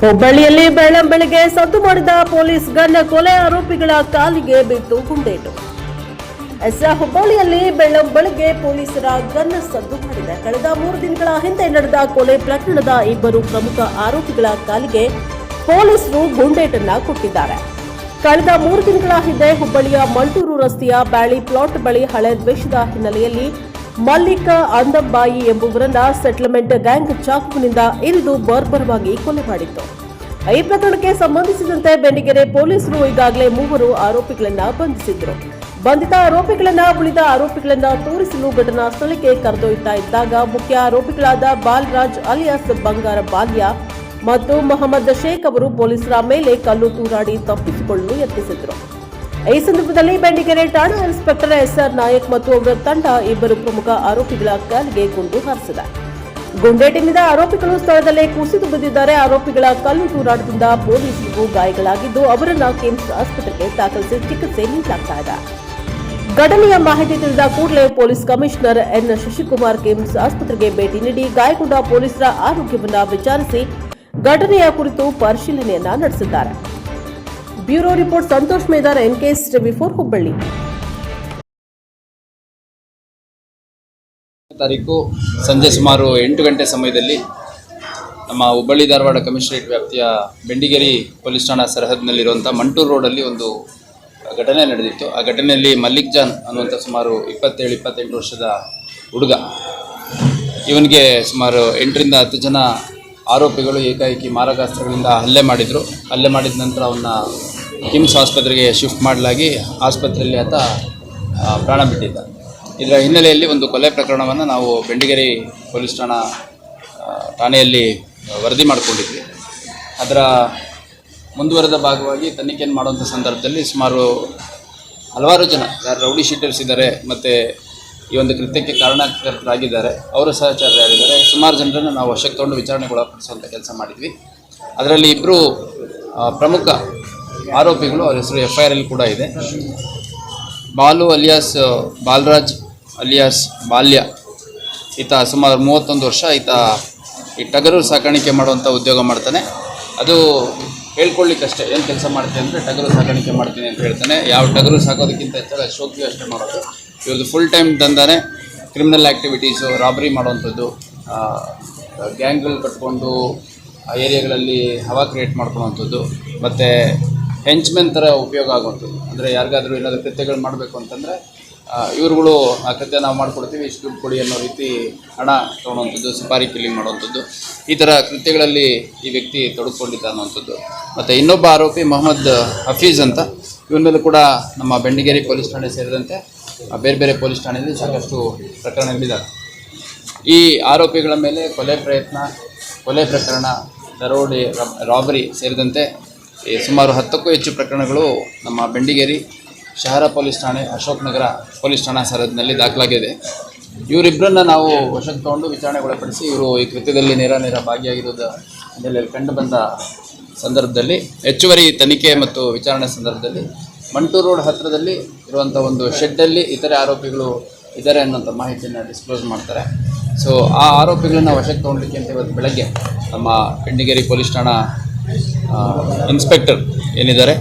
ಹುಬ್ಬಳ್ಳಿಯಲ್ಲಿ ಬೆಳಗ್ಗೆ ಸದ್ದು ಮಾಡಿದ ಪೊಲೀಸ್ ಗನ್ನ ಕೊಲೆ ಆರೋಪಿಗಳ ಕಾಲಿಗೆ ಬಿತ್ತು ಗುಂಡೇಟು. ಎಸ್ ಹುಬ್ಬಳ್ಳಿಯಲ್ಲಿ ಬೆಳಗ್ಗೆ ಪೊಲೀಸರ ಗನ್ನ ಸದ್ದು ಮಾಡಿದೆ ಕಳೆದ ಮೂರು ದಿನಗಳ ಹಿಂದೆ ನಡೆದ ಕೊಲೆ ಪ್ರಕರಣದ ಇಬ್ಬರು ಪ್ರಮುಖ ಆರೋಪಿಗಳ ಕಾಲಿಗೆ ಪೊಲೀಸರು ಗುಂಡೇಟನ್ನ ಕೊಟ್ಟಿದ್ದಾರೆ. ಕಳೆದ ಮೂರು ದಿನಗಳ ಹಿಂದೆ ಹುಬ್ಬಳ್ಳಿಯ ಮಂಟೂರು ರಸ್ತೆಯ ಬ್ಯಾಳಿ ಪ್ಲಾಟ್ ಬಳಿ ಹಳೆ ದ್ವೇಷದ ಹಿನ್ನೆಲೆಯಲ್ಲಿ ಮಲ್ಲಿಕ ಅಂದಂಬಾಯಿ ಎಂಬುವರನ್ನ ಸೆಟಲ್ಮೆಂಟ್ ಗ್ಯಾಂಗ್ ಚಾಕುವಿನಿಂದ ಇರಿದು ಬರ್ಬರವಾಗಿ ಕೊಲೆ ಮಾಡಿತ್ತು. ಈ ಪ್ರಕರಣಕ್ಕೆ ಸಂಬಂಧಿಸಿದಂತೆ ಬೆಂಡಿಗೆರೆ ಪೊಲೀಸರು ಈಗಾಗಲೇ ಮೂವರು ಆರೋಪಿಗಳನ್ನ ಬಂಧಿಸಿದ್ರು. ಬಂಧಿತ ಆರೋಪಿಗಳನ್ನ ಉಳಿದ ಆರೋಪಿಗಳನ್ನ ತೋರಿಸಲು ಘಟನಾ ಸ್ಥಳಕ್ಕೆ ಕರೆದೊಯ್ತಾ ಇದ್ದಾಗ ಮುಖ್ಯ ಆರೋಪಿಗಳಾದ ಬಾಲರಾಜ್ ಅಲಿಯಾಸ್ ಬಂಗಾರ ಬಾಲ್ಯ ಮತ್ತು ಮೊಹಮ್ಮದ್ ಶೇಖ್ ಅವರು ಪೊಲೀಸರ ಮೇಲೆ ಕಲ್ಲು ತೂರಾಡಿ ತಪ್ಪಿಸಿಕೊಳ್ಳಲು ಯತ್ನಿಸಿದ್ರು. ಈ ಸಂದರ್ಭದಲ್ಲಿ ಬೆಂಡಿಗೆರೆ ಠಾಣಾ ಇನ್ಸ್ಪೆಕ್ಟರ್ ಎಸ್ಆರ್ ನಾಯಕ್ ಮತ್ತು ಅವರ ತಂಡ ಇಬ್ಬರು ಪ್ರಮುಖ ಆರೋಪಿಗಳ ಕಾಲಿಗೆ ಗುಂಡು ಹಾರಿಸಿದೆ. ಗುಂಡೇಟಿನಿಂದ ಆರೋಪಿಗಳು ಸ್ಥಳದಲ್ಲೇ ಕುಸಿದು ಬಿದ್ದಿದ್ದಾರೆ. ಆರೋಪಿಗಳ ಕಲ್ಲು ತೂರಾಟದಿಂದ ಪೊಲೀಸರಿಗೂ ಗಾಯಗಳಾಗಿದ್ದು, ಅವರನ್ನು ಕಿಮ್ಸ್ ಆಸ್ಪತ್ರೆಗೆ ದಾಖಲಿಸಿ ಚಿಕಿತ್ಸೆ ನೀಡಲಾಗ್ತಾ ಇದೆ. ಘಟನೆಯ ಮಾಹಿತಿ ತಿಳಿದ ಕೂಡಲೇ police commissioner N Shashikumar KIMS ಆಸ್ಪತ್ರೆಗೆ ಭೇಟಿ ನೀಡಿ ಗಾಯಗೊಂಡ ಪೊಲೀಸರ ಆರೋಗ್ಯವನ್ನು ವಿಚಾರಿಸಿ ಘಟನೆಯ ಕುರಿತು ಪರಿಶೀಲನೆಯನ್ನ ನಡೆಸಿದ್ದಾರೆ. Bureau report Santosh Medar, NKS Ravi for Hubballi. ತಾರೀಕು ಸಂಜೆ ಸುಮಾರು ಎಂಟು ಗಂಟೆ ಸಮಯದಲ್ಲಿ ನಮ್ಮ ಹುಬ್ಬಳ್ಳಿ ಧಾರವಾಡ ಕಮಿಷನರೇಟ್ ವ್ಯಾಪ್ತಿಯ ಬೆಂಡಿಗೇರಿ ಪೊಲೀಸ್ ಠಾಣಾ ಸರಹದ್ನಲ್ಲಿರುವಂಥ ಮಂಟೂರು ರೋಡಲ್ಲಿ ಒಂದು ಘಟನೆ ನಡೆದಿತ್ತು. ಆ ಘಟನೆಯಲ್ಲಿ ಮಲ್ಲಿಕ್ ಜಾನ್ ಅನ್ನುವಂಥ ಸುಮಾರು ಇಪ್ಪತ್ತೇಳು, ಇಪ್ಪತ್ತೆಂಟು ವರ್ಷದ ಹುಡುಗ, ಇವನಿಗೆ ಸುಮಾರು ಎಂಟರಿಂದ ಹತ್ತು ಜನ ಆರೋಪಿಗಳು ಏಕಾಏಕಿ ಮಾರಕಾಸ್ತ್ರಗಳಿಂದ ಹಲ್ಲೆ ಮಾಡಿದರು. ಹಲ್ಲೆ ಮಾಡಿದ ನಂತರ ಅವನ್ನ ಕಿಮ್ಸ್ ಆಸ್ಪತ್ರೆಗೆ ಶಿಫ್ಟ್ ಮಾಡಲಾಗಿ ಆಸ್ಪತ್ರೆಯಲ್ಲಿ ಆತ ಪ್ರಾಣ ಬಿಟ್ಟಿದ್ದ. ಇದರ ಹಿನ್ನೆಲೆಯಲ್ಲಿ ಒಂದು ಕೊಲೆ ಪ್ರಕರಣವನ್ನು ನಾವು ಬೆಂಡಿಗೇರಿ ಪೊಲೀಸ್ ಠಾಣಾ ಠಾಣೆಯಲ್ಲಿ ವರದಿ ಮಾಡಿಕೊಂಡಿದ್ವಿ. ಅದರ ಮುಂದುವರೆದ ಭಾಗವಾಗಿ ತನಿಖೆಯನ್ನು ಮಾಡುವಂಥ ಸಂದರ್ಭದಲ್ಲಿ ಸುಮಾರು ಹಲವಾರು ಜನ, ಯಾರು ರೌಡಿ ಶೀಟರ್ಸ್ ಇದ್ದಾರೆ ಮತ್ತು ಈ ಒಂದು ಕೃತ್ಯಕ್ಕೆ ಕಾರಣಕರ್ತರಾಗಿದ್ದಾರೆ, ಅವರ ಸಹಚಾರರಾಗಿದ್ದಾರೆ ಸುಮಾರು ಜನರನ್ನು ನಾವು ವಶಕ್ಕೆ ತಗೊಂಡು ವಿಚಾರಣೆಗೊಳಪಡಿಸುವಂಥ ಕೆಲಸ ಮಾಡಿದ್ವಿ. ಅದರಲ್ಲಿ ಇಬ್ಬರು ಪ್ರಮುಖ ಆರೋಪಿಗಳು, ಅವರ ಹೆಸರು ಎಫ್ ಐ ಆರಲ್ಲಿ ಕೂಡ ಇದೆ. ಬಾಲು ಅಲಿಯಾಸ್ ಬಾಲರಾಜ್ ಅಲಿಯಾಸ್ ಬಾಲ್ಯ. ಈತ ಸುಮಾರು ಮೂವತ್ತೊಂದು ವರ್ಷ ಈತ ಈ ಟಗರು ಸಾಕಾಣಿಕೆ ಮಾಡುವಂಥ ಉದ್ಯೋಗ ಮಾಡ್ತಾನೆ. ಅದು ಹೇಳ್ಕೊಳ್ಳಿಕ್ಕಷ್ಟೇ, ಏನು ಕೆಲಸ ಮಾಡ್ತೀನಿ ಅಂದರೆ ಟಗರು ಸಾಕಾಣಿಕೆ ಮಾಡ್ತೀನಿ ಅಂತ ಹೇಳ್ತಾನೆ. ಯಾವ ಟಗರು ಸಾಕೋದಕ್ಕಿಂತ ಹೆಚ್ಚಾಗಿ ಶೋಕಿ ಅಷ್ಟೇ ಮಾಡೋದು. ಇವ್ರದ್ದು ಫುಲ್ ಟೈಮ್ ದಂದಾನೆ ಕ್ರಿಮಿನಲ್ ಆ್ಯಕ್ಟಿವಿಟೀಸು ರಾಬರಿ ಮಾಡುವಂಥದ್ದು. ಗ್ಯಾಂಗ್ಗಳು ಕಟ್ಕೊಂಡು ಆ ಏರಿಯಾಗಳಲ್ಲಿ ಹವಾ ಕ್ರಿಯೇಟ್ ಮಾಡ್ಕೊಳುವಂಥದ್ದು ಮತ್ತು ಹೆಂಚ್ಮೆನ್ ಥರ ಉಪಯೋಗ ಆಗುವಂಥದ್ದು ಅಂದರೆ ಯಾರಿಗಾದರೂ ಏನಾದರೂ ಕೃತ್ಯಗಳು ಮಾಡಬೇಕು ಅಂತಂದರೆ ಇವರುಗಳು ಆ ಕೃತ್ಯ ನಾವು ಮಾಡಿಕೊಡ್ತೀವಿ, ಇಷ್ಟು ದುಡ್ಡು ಕೊಡಿ ಅನ್ನೋ ರೀತಿ ಹಣ ತೊಗೊಳುವಂಥದ್ದು ಸುಪಾರಿ ಕಿಲ್ಲಿಂಗ್ ಮಾಡುವಂಥದ್ದು. ಈ ಥರ ಕೃತ್ಯಗಳಲ್ಲಿ ಈ ವ್ಯಕ್ತಿ ತೊಡಗಿಕೊಂಡಿದ್ದ ಅನ್ನುವಂಥದ್ದು ಮತ್ತು ಇನ್ನೊಬ್ಬ ಆರೋಪಿ ಮೊಹಮ್ಮದ್ ಹಫೀಜ್ ಅಂತ. ಇವನ ಮೇಲೆ ಕೂಡ ನಮ್ಮ ಬೆಂಡಿಗೇರಿ ಪೊಲೀಸ್ ಠಾಣೆ ಸೇರಿದಂತೆ ಬೇರೆ ಬೇರೆ ಪೊಲೀಸ್ ಠಾಣೆಯಲ್ಲಿ ಸಾಕಷ್ಟು ಪ್ರಕರಣಗಳಿದ್ದಾವೆ. ಈ ಆರೋಪಿಗಳ ಮೇಲೆ ಕೊಲೆ ಪ್ರಯತ್ನ, ಕೊಲೆ ಪ್ರಕರಣ, ದರೋಡೆ ರಾಬರಿ ಸೇರಿದಂತೆ ಸುಮಾರು ಹತ್ತಕ್ಕೂ ಹೆಚ್ಚು ಪ್ರಕರಣಗಳು ನಮ್ಮ ಬೆಂಡಿಗೇರಿ ಶಹರ ಪೊಲೀಸ್ ಠಾಣೆ, ಅಶೋಕ್ ನಗರ ಪೊಲೀಸ್ ಠಾಣಾ ಸರದಿನಲ್ಲಿ ದಾಖಲಾಗಿದೆ. ಇವರಿಬ್ಬರನ್ನ ನಾವು ವಶಕ್ಕೆ ತಗೊಂಡು ವಿಚಾರಣೆಗೊಳಪಡಿಸಿ ಇವರು ಈ ಕೃತ್ಯದಲ್ಲಿ ನೇರ ನೇರ ಭಾಗಿಯಾಗಿರುವುದರಲ್ಲಿ ಹಿನ್ನೆಲೆಯಲ್ಲಿ ಕಂಡು ಬಂದ ಸಂದರ್ಭದಲ್ಲಿ, ಹೆಚ್ಚುವರಿ ತನಿಖೆ ಮತ್ತು ವಿಚಾರಣೆ ಸಂದರ್ಭದಲ್ಲಿ ಮಂಟೂರು ರೋಡ್ ಹತ್ತಿರದಲ್ಲಿ ಇರುವಂಥ ಒಂದು ಶೆಡ್ಡಲ್ಲಿ ಇತರೆ ಆರೋಪಿಗಳು ಇದ್ದಾರೆ ಅನ್ನೋಂಥ ಮಾಹಿತಿಯನ್ನು ಡಿಸ್ಕ್ಲೋಸ್ ಮಾಡ್ತಾರೆ. ಸೊ ಆ ಆರೋಪಿಗಳನ್ನ ವಶಕ್ಕೆ ತೊಗೊಳ್ಲಿಕ್ಕೆ ಅಂತ ಇವತ್ತು ಬೆಳಗ್ಗೆ ನಮ್ಮ ಬೆಂಡಿಗೇರಿ ಪೊಲೀಸ್ ಠಾಣಾ ಇನ್ಸ್ಪೆಕ್ಟರ್ ಏನಿದ್ದಾರೆ,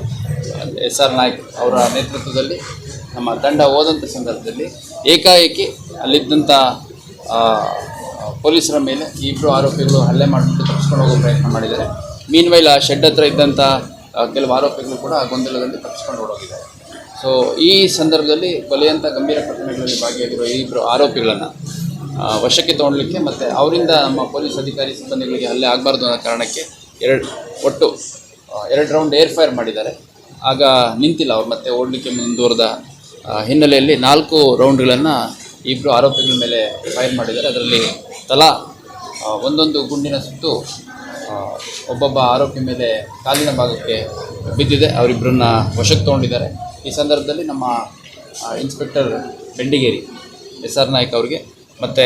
ಎಸ್ ಆರ್ ನಾಯ್ಕ್ ಅವರ ನೇತೃತ್ವದಲ್ಲಿ, ನಮ್ಮ ತಂಡ ಹೋದಂಥ ಸಂದರ್ಭದಲ್ಲಿ ಏಕಾಏಕಿ ಅಲ್ಲಿದ್ದಂಥ ಪೊಲೀಸರ ಮೇಲೆ ಇಬ್ಬರು ಆರೋಪಿಗಳು ಹಲ್ಲೆ ಮಾಡಿಬಿಟ್ಟು ತಪ್ಪಿಸ್ಕೊಂಡು ಹೋಗೋ ಪ್ರಯತ್ನ ಮಾಡಿದ್ದಾರೆ. ಮೀನ್ವೈಲ್ ಆ ಶೆಡ್ ಹತ್ರ ಇದ್ದಂಥ ಕೆಲವು ಆರೋಪಿಗಳು ಕೂಡ ಗೊಂದಲದಲ್ಲಿ ತಪ್ಪಿಸ್ಕೊಂಡು ಓಡೋಗಿದ್ದಾರೆ. ಸೊ ಈ ಸಂದರ್ಭದಲ್ಲಿ ಕೊಲೆಯಂಥ ಗಂಭೀರ ಪ್ರಕರಣಗಳಲ್ಲಿ ಭಾಗಿಯಾಗಿರುವ ಈ ಇಬ್ಬರು ಆರೋಪಿಗಳನ್ನು ವಶಕ್ಕೆ ತಗೊಳ್ಲಿಕ್ಕೆ ಮತ್ತು ಅವರಿಂದ ನಮ್ಮ ಪೊಲೀಸ್ ಅಧಿಕಾರಿ ಸಿಬ್ಬಂದಿಗಳಿಗೆ ಹಲ್ಲೆ ಆಗಬಾರ್ದು ಅನ್ನೋ ಕಾರಣಕ್ಕೆ ಎರಡು ಒಟ್ಟು ಎರಡು ರೌಂಡ್ ಏರ್ ಫೈರ್ ಮಾಡಿದ್ದಾರೆ. ಆಗ ನಿಂತಿಲ್ಲ ಅವ್ರು, ಮತ್ತೆ ಓಡಲಿಕ್ಕೆ ಮುಂದುವರೆದ ಹಿನ್ನೆಲೆಯಲ್ಲಿ ನಾಲ್ಕು ರೌಂಡ್ಗಳನ್ನು ಇಬ್ಬರು ಆರೋಪಿಗಳ ಮೇಲೆ ಫೈರ್ ಮಾಡಿದ್ದಾರೆ. ಅದರಲ್ಲಿ ತಲಾ ಒಂದೊಂದು ಗುಂಡಿನ ಸುತ್ತು ಒಬ್ಬೊಬ್ಬ ಆರೋಪಿ ಮೇಲೆ ಕಾಲಿನ ಭಾಗಕ್ಕೆ ಬಿದ್ದಿದೆ. ಅವರಿಬ್ಬರನ್ನ ವಶಕ್ಕೆ ತೊಗೊಂಡಿದ್ದಾರೆ. ಈ ಸಂದರ್ಭದಲ್ಲಿ ನಮ್ಮ inspector Bendigeri S R Naik ಅವರಿಗೆ, ಮತ್ತು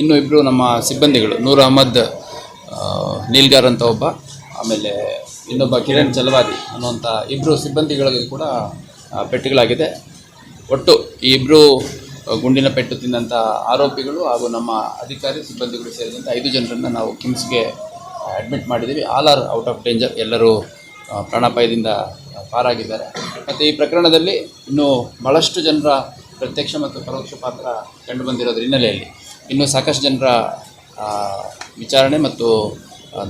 ಇನ್ನೂ ಇಬ್ಬರು ನಮ್ಮ ಸಿಬ್ಬಂದಿಗಳು, ನೂರ್ ಅಹಮದ್ ನೀಲ್ಗಾರ್ ಅಂತ ಒಬ್ಬ, ಆಮೇಲೆ ಇನ್ನೊಬ್ಬ ಕಿರಣ್ ಚಲವಾದಿ ಅನ್ನುವಂಥ ಇಬ್ಬರು ಸಿಬ್ಬಂದಿಗಳಿಗೆ ಕೂಡ ಪೆಟ್ಟುಗಳಾಗಿದೆ ಒಟ್ಟು ಈ ಇಬ್ಬರು ಗುಂಡಿನ ಪೆಟ್ಟು ತಿಂದಂಥ ಆರೋಪಿಗಳು ಹಾಗೂ ನಮ್ಮ ಅಧಿಕಾರಿ ಸಿಬ್ಬಂದಿಗಳು ಸೇರಿದಂತೆ ಐದು ಜನರನ್ನು ನಾವು ಕಿಮ್ಸ್ಗೆ ಅಡ್ಮಿಟ್ ಮಾಡಿದ್ದೀವಿ. All are out of danger. ಎಲ್ಲರೂ ಪ್ರಾಣಾಪಾಯದಿಂದ ಪಾರಾಗಿದ್ದಾರೆ. ಮತ್ತು ಈ ಪ್ರಕರಣದಲ್ಲಿ ಇನ್ನೂ ಭಾಳಷ್ಟು ಜನರ ಪ್ರತ್ಯಕ್ಷ ಮತ್ತು ಪರೋಕ್ಷ ಪಾತ್ರ ಕಂಡುಬಂದಿರೋದ್ರ ಹಿನ್ನೆಲೆಯಲ್ಲಿ. ಇನ್ನೂ ಸಾಕಷ್ಟು ಜನರ ವಿಚಾರಣೆ ಮತ್ತು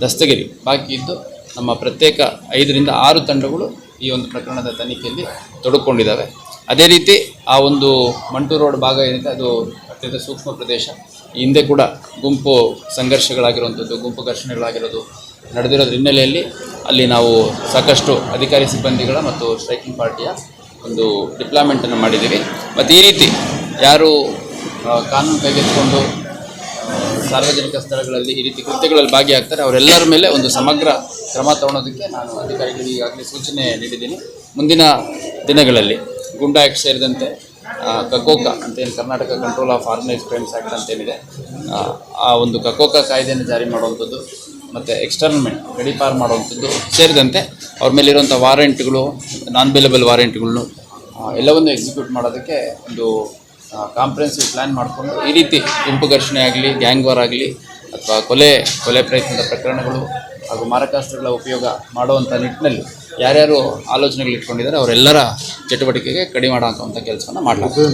ದಸ್ತಗಿರಿ. ಬಾಕಿ ಇದ್ದು ನಮ್ಮ ಪ್ರತ್ಯೇಕ ಐದರಿಂದ ಆರು ತಂಡಗಳು ಈ ಒಂದು ಪ್ರಕರಣದ ತನಿಖೆಯಲ್ಲಿ ತೊಡಕೊಂಡಿದ್ದಾವೆ. ಅದೇ ರೀತಿ ಆ ಒಂದು ಮಂಟು ರೋಡ್ ಭಾಗ ಏನಿದೆ, ಅದು ಅತ್ಯಂತ ಸೂಕ್ಷ್ಮ ಪ್ರದೇಶ. ಹಿಂದೆ ಕೂಡ ಗುಂಪು ಸಂಘರ್ಷಗಳಾಗಿರುವಂಥದ್ದು, ಗುಂಪು ಘರ್ಷಣೆಗಳಾಗಿರೋದು ನಡೆದಿರೋದ್ರ ಹಿನ್ನೆಲೆಯಲ್ಲಿ ಅಲ್ಲಿ ನಾವು ಸಾಕಷ್ಟು ಅಧಿಕಾರಿ ಸಿಬ್ಬಂದಿಗಳ ಮತ್ತು ಸ್ಟ್ರೈಕಿಂಗ್ ಪಾರ್ಟಿಯ ಒಂದು ಡಿಪ್ಲಾಯ್ಮೆಂಟನ್ನು ಮಾಡಿದ್ದೀವಿ. ಮತ್ತು ಈ ರೀತಿ ಯಾರು ಕಾನೂನು ಕೈಗೆತ್ತಿಕೊಂಡು ಸಾರ್ವಜನಿಕ ಸ್ಥಳಗಳಲ್ಲಿ ಈ ರೀತಿ ಕೃತ್ಯಗಳಲ್ಲಿ ಭಾಗಿಯಾಗ್ತಾರೆ. ಅವರೆಲ್ಲರ ಮೇಲೆ ಒಂದು ಸಮಗ್ರ ಕ್ರಮ ತಗೊಳೋದಕ್ಕೆ ನಾನು ಅಧಿಕಾರಿಗಳಿಗೆ ಈಗಾಗಲೇ ಸೂಚನೆ ನೀಡಿದ್ದೀನಿ. ಮುಂದಿನ ದಿನಗಳಲ್ಲಿ ಗುಂಡಾ ಆ್ಯಕ್ಟ್ ಸೇರಿದಂತೆ ಕಕೋಕ ಅಂತೇನು Karnataka control of organise crimes act ಅಂತೇನಿದೆ ಆ, ಆ ಒಂದು ಕಕೋಕ ಕಾಯ್ದೆಯನ್ನು ಜಾರಿ ಮಾಡುವಂಥದ್ದು ಮತ್ತು ಎಕ್ಸ್ಟರ್ನ್ಮೆಂಟ್ ಗಡಿಪಾರ್ ಮಾಡುವಂಥದ್ದು ಸೇರಿದಂತೆ ಅವ್ರ ಮೇಲಿರುವಂಥ ವಾರೆಂಟ್ಗಳು ನಾನ್ ಬೇಲಬಲ್ ವಾರೆಂಟ್ಗಳನ್ನು ಎಲ್ಲವನ್ನು ಎಕ್ಸಿಕ್ಯೂಟ್ ಮಾಡೋದಕ್ಕೆ ಒಂದು ಕಾಂಪ್ರೆನ್ಸಿವ್ ಪ್ಲ್ಯಾನ್ ಮಾಡಿಕೊಂಡು ಈ ರೀತಿ ಗುಂಪು ಘರ್ಷಣೆ ಆಗಲಿ ಗ್ಯಾಂಗ್ ವಾರ್ ಆಗಲಿ, ಅಥವಾ ಕೊಲೆ ಕೊಲೆ ಪ್ರಯತ್ನದ ಪ್ರಕರಣಗಳು ಹಾಗೂ ಮಾರಕಾಸ್ತ್ರಗಳ ಉಪಯೋಗ ಮಾಡುವಂಥ ನಿಟ್ಟಿನಲ್ಲಿ ಯಾರ್ಯಾರು ಆಲೋಚನೆಗಳು ಇಟ್ಕೊಂಡಿದ್ದಾರೆ, ಅವರೆಲ್ಲರ ಚಟುವಟಿಕೆಗೆ ಕಡಿಮೆ ಮಾಡೋಂಥ ಕೆಲಸವನ್ನು ಮಾಡಲಾಗ್ತದೆ.